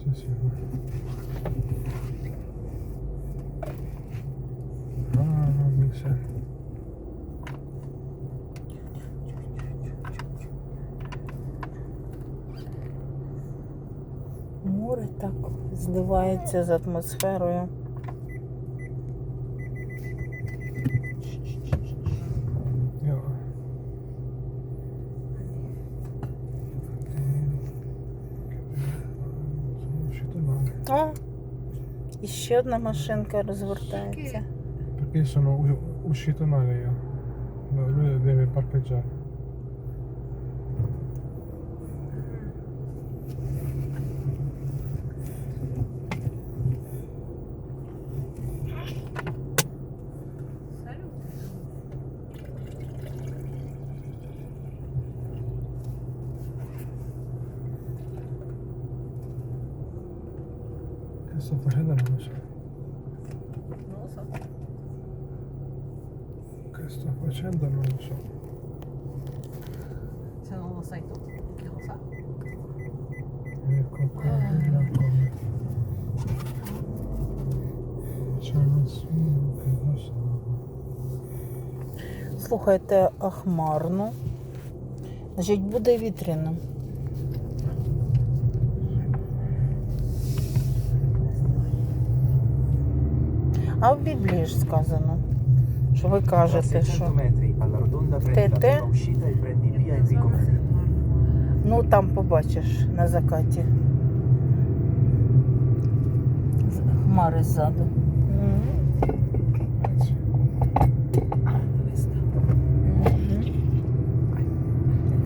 Sì, я mi sa. Море так здивається з атмосферою. Ja. Sono uscito male. О, і ще одна машинка розвертається. Deve parcheggiare. Lo sa. Слухайте, а хмарно. Значить, буде вітряно. А в Біблії ж сказано, що ви кажете, 600 що metri alla rotonda prendi la Tete. prima uscita e prendi via Enrico Ferri. Ну там побачиш на закаті. Хмари ззаду.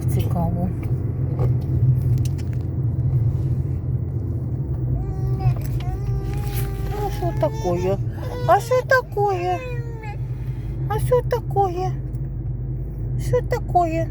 Цікаво. Що такое? А що такое? А що такое? Що такое?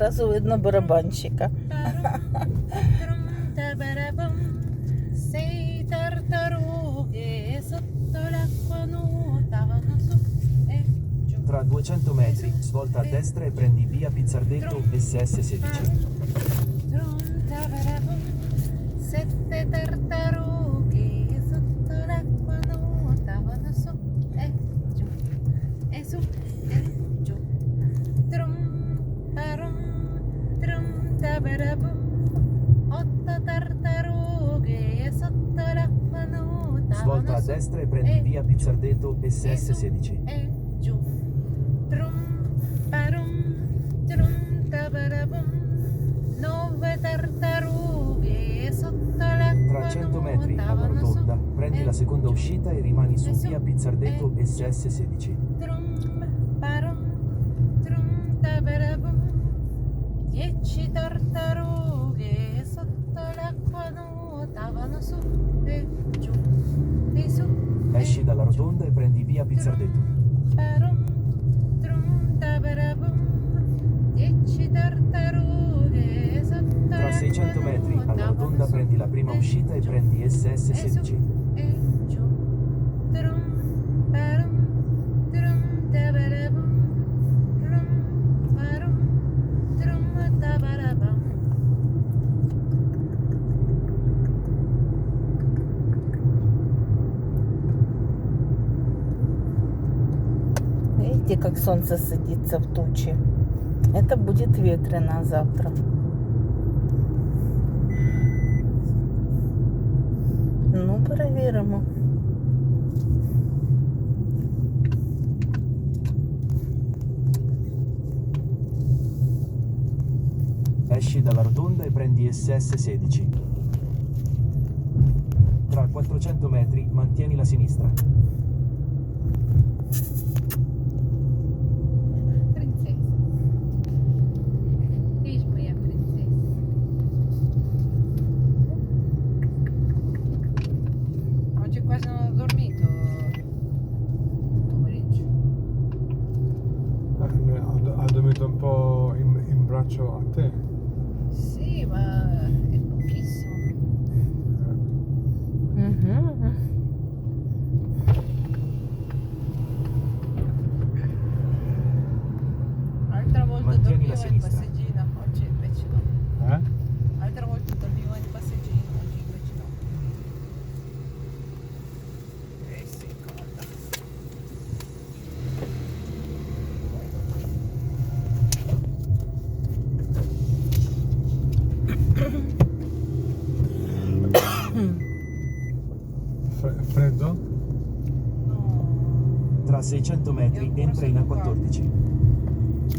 giù Зразу видно барабанщика. Trum, tabarabum, sei tartarughe sotto l'acqua nuotavano su e giù. Tra 200 metri svolta a destra e prendi via Pizzardetto SS16. Svolta a destra e prendi e via Pizzardetto SS16. e giù. Trum, parum, trum, tabarabum. Nove tartarughe sotto l'acqua Tra 100 metri alla rotonda prendi la seconda uscita e rimani su via Pizzardetto giù. SS16. a Pizzardetto. Tra 600 metri alla rotonda prendi la prima uscita e prendi SS16. солнце садится в тучи? Это будет ветрено завтра. Ну, перевіримо. Esci dalla rotonda e prendi SS 16. Tra 400 metri mantieni la sinistra. 그렇죠. 저한테 600 metri entra in A14.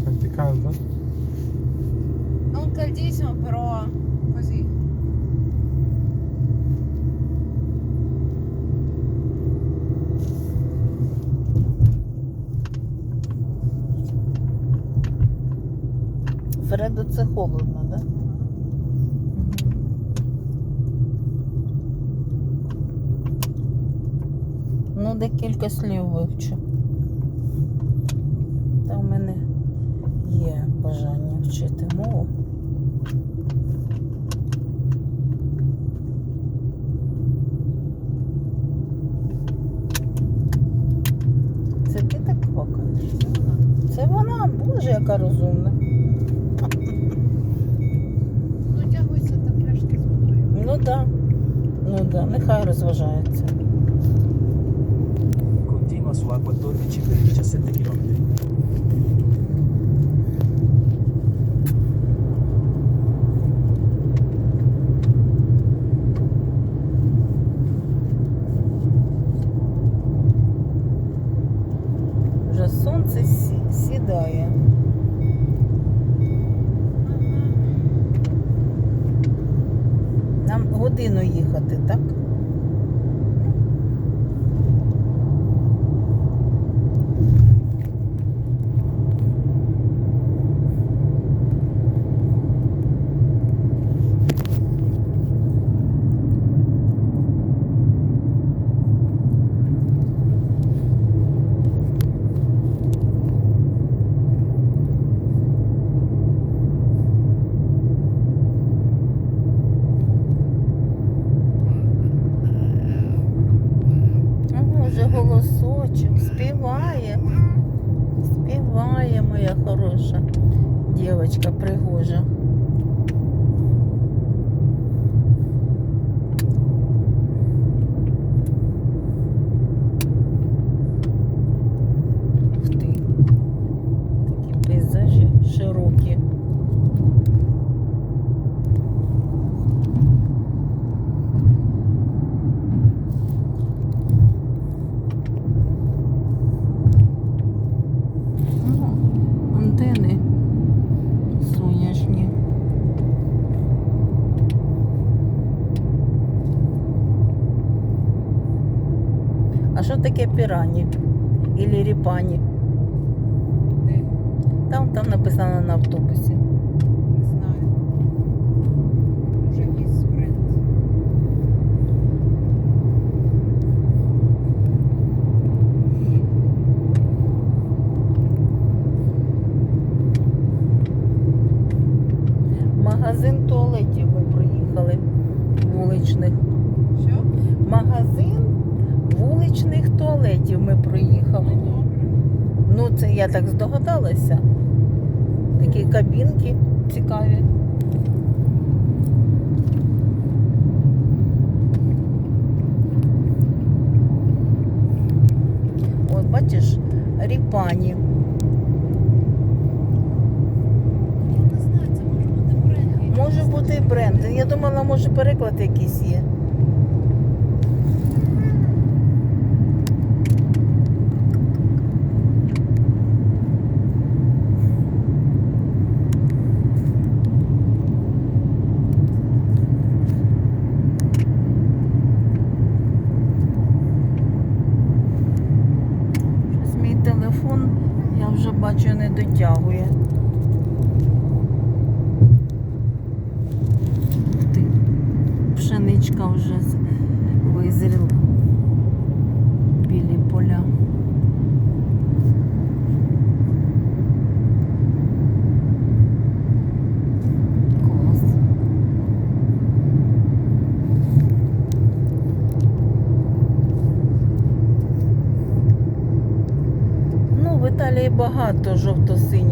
Senti caldo? Non caldissimo, però così. Фредо це холодно, да? Ну, декілька слів вивчу. Та в мене є бажання вчити мову. Це ти так квакаєш? Це вона. Це вона, боже, яка розумна. Ну, тягується до пляшки з водою. Ну да. Ну да, нехай розважається. Continua su A14 per 17 km. Хороша дівчинка пригожа. Ух ти. Такі пейзажі широкі. О, антени сонячні. А що таке пірані? Ілі ріпані? Там, там написано на автобусі. Не знаю. Може якийсь бренд. Магазин туалетів ми проїхали вуличних. Що? Магазин вуличних туалетів ми проїхали. Ну. Це я так здогадалася. Такі кабінки цікаві. От бачиш, Ріпані. Я не знаю, це може бути бренд. Може бути бренд. Я думала, може переклад якийсь є. Багато жовто-синього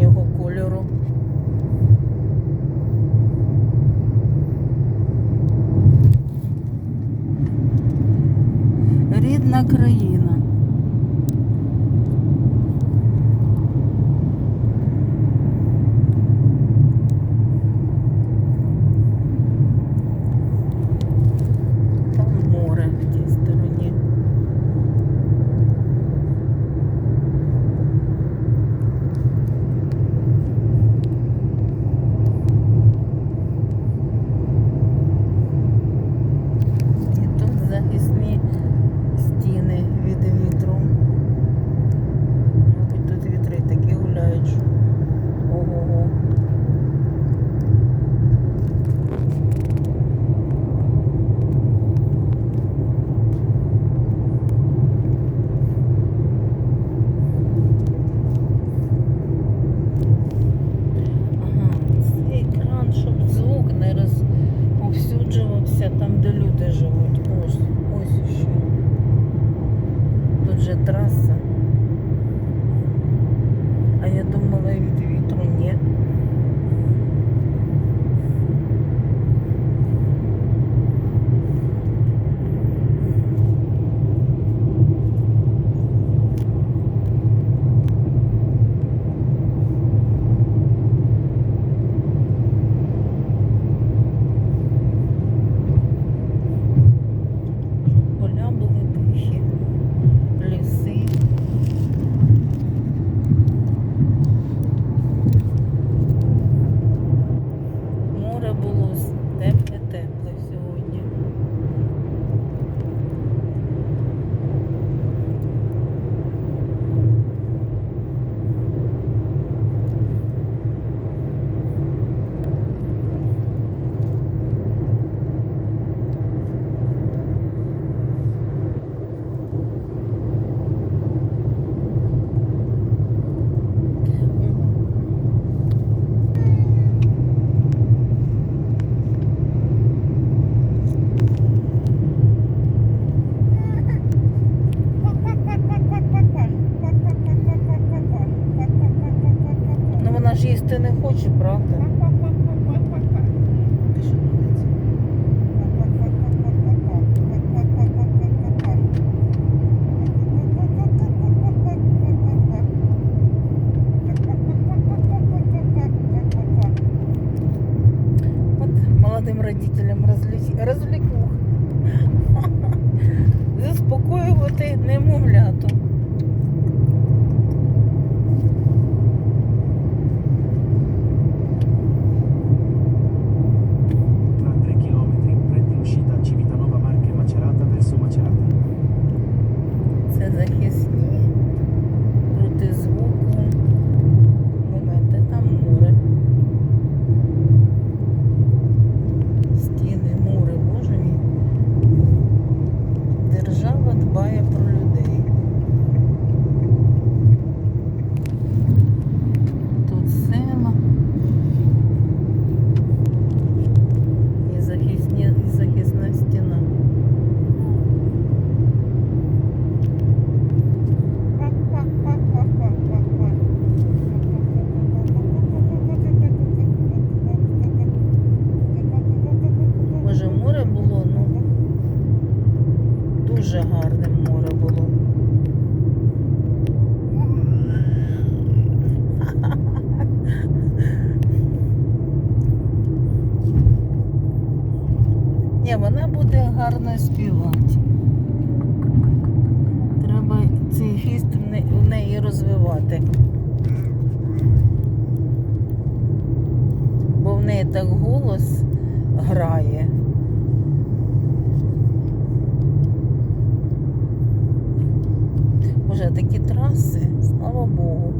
такі траси, слава Богу.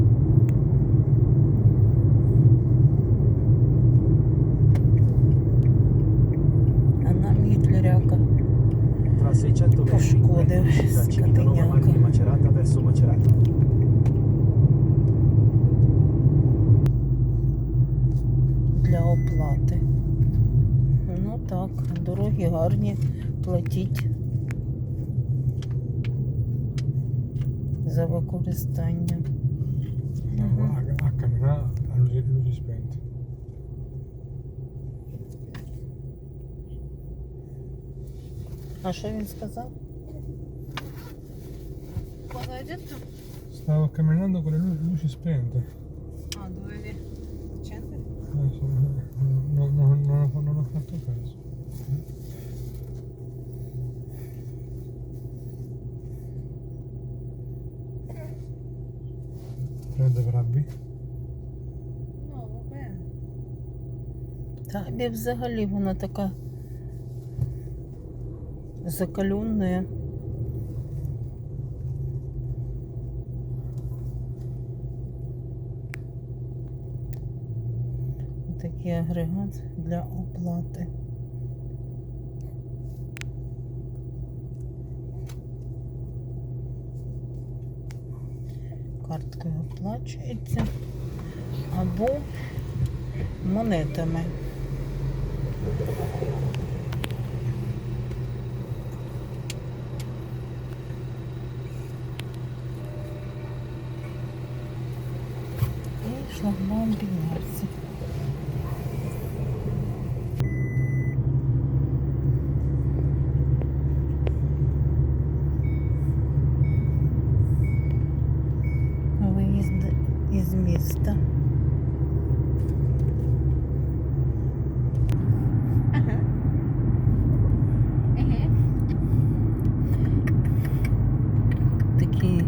за використання. No, a, a camminare a luci, luci spente. А що він сказав? Cosa hai detto? Stavo camminando con le lu- luci spente. Ah, dovevi accendere? Eh, sì, no- no- non, ho, non ho fatto caso. Табі взагалі вона така закалюнна. Такий агрегат для оплати. Карткою оплачується або монетами. шлагбаум Бенерцы. Такий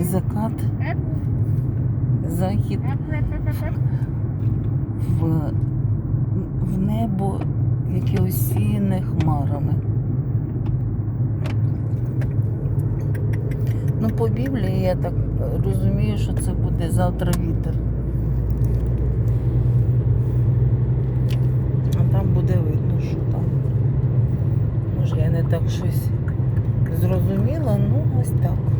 закат, захід в, в небо, яке осіяне хмарами. Ну, по Біблії я так розумію, що це буде завтра вітер. А там буде видно, що там. Може, я не так щось зрозуміла, ну ось так.